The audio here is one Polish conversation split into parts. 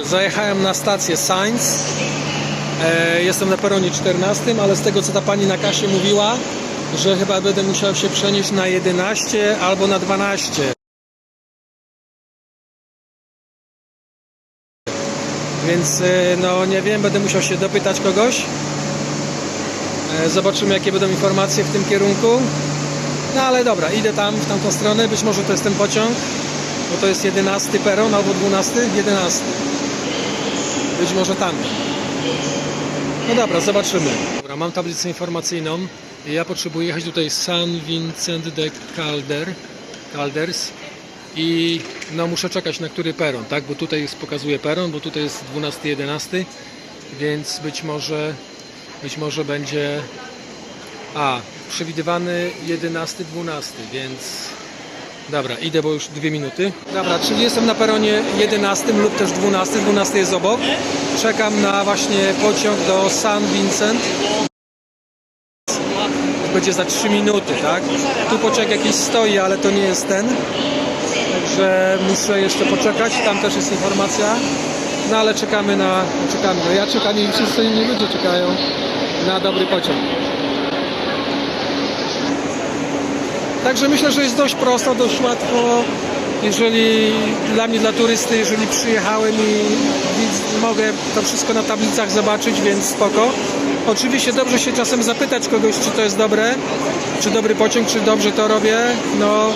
Zajechałem na stację Sainz. E, jestem na peronie 14, ale z tego co ta pani na kasie mówiła, że chyba będę musiał się przenieść na 11 albo na 12. Więc e, no nie wiem, będę musiał się dopytać kogoś. E, zobaczymy jakie będą informacje w tym kierunku. No ale dobra, idę tam w tamtą stronę, być może to jest ten pociąg, bo to jest 11 peron albo 12? 11. Być może tam. No dobra, zobaczymy. Dobra, mam tablicę informacyjną. Ja potrzebuję jechać tutaj San Vincent de Calder, Calders i no muszę czekać na który peron, tak? Bo tutaj jest, pokazuje peron, bo tutaj jest 12-11, więc być może być może będzie a, przewidywany 11-12, więc Dobra, idę, bo już dwie minuty. Dobra, czyli jestem na peronie 11 lub też 12. 12 jest obok. Czekam na właśnie pociąg do San Vincent. Będzie za 3 minuty, tak? Tu pociąg jakiś stoi, ale to nie jest ten. Także muszę jeszcze poczekać. Tam też jest informacja. No ale czekamy na. Czekamy. No ja czekam i wszyscy inni ludzie czekają na dobry pociąg. Także myślę, że jest dość prosto, dość łatwo. Jeżeli dla mnie, dla turysty, jeżeli przyjechałem i mogę to wszystko na tablicach zobaczyć, więc spoko. Oczywiście dobrze się czasem zapytać kogoś, czy to jest dobre, czy dobry pociąg, czy dobrze to robię. No,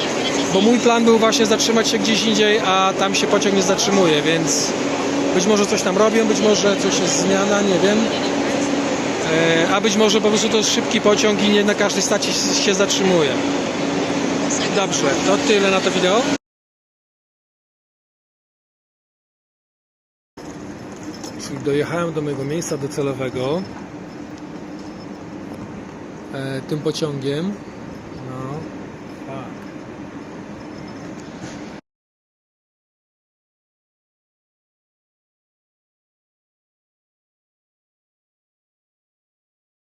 bo mój plan był właśnie zatrzymać się gdzieś indziej, a tam się pociąg nie zatrzymuje, więc być może coś tam robią, być może coś jest zmiana, nie wiem. E, A być może po prostu to jest szybki pociąg i nie na każdej stacji się zatrzymuje. Dobrze, to tyle na to wideo. Dojechałem do mojego miejsca docelowego e, tym pociągiem.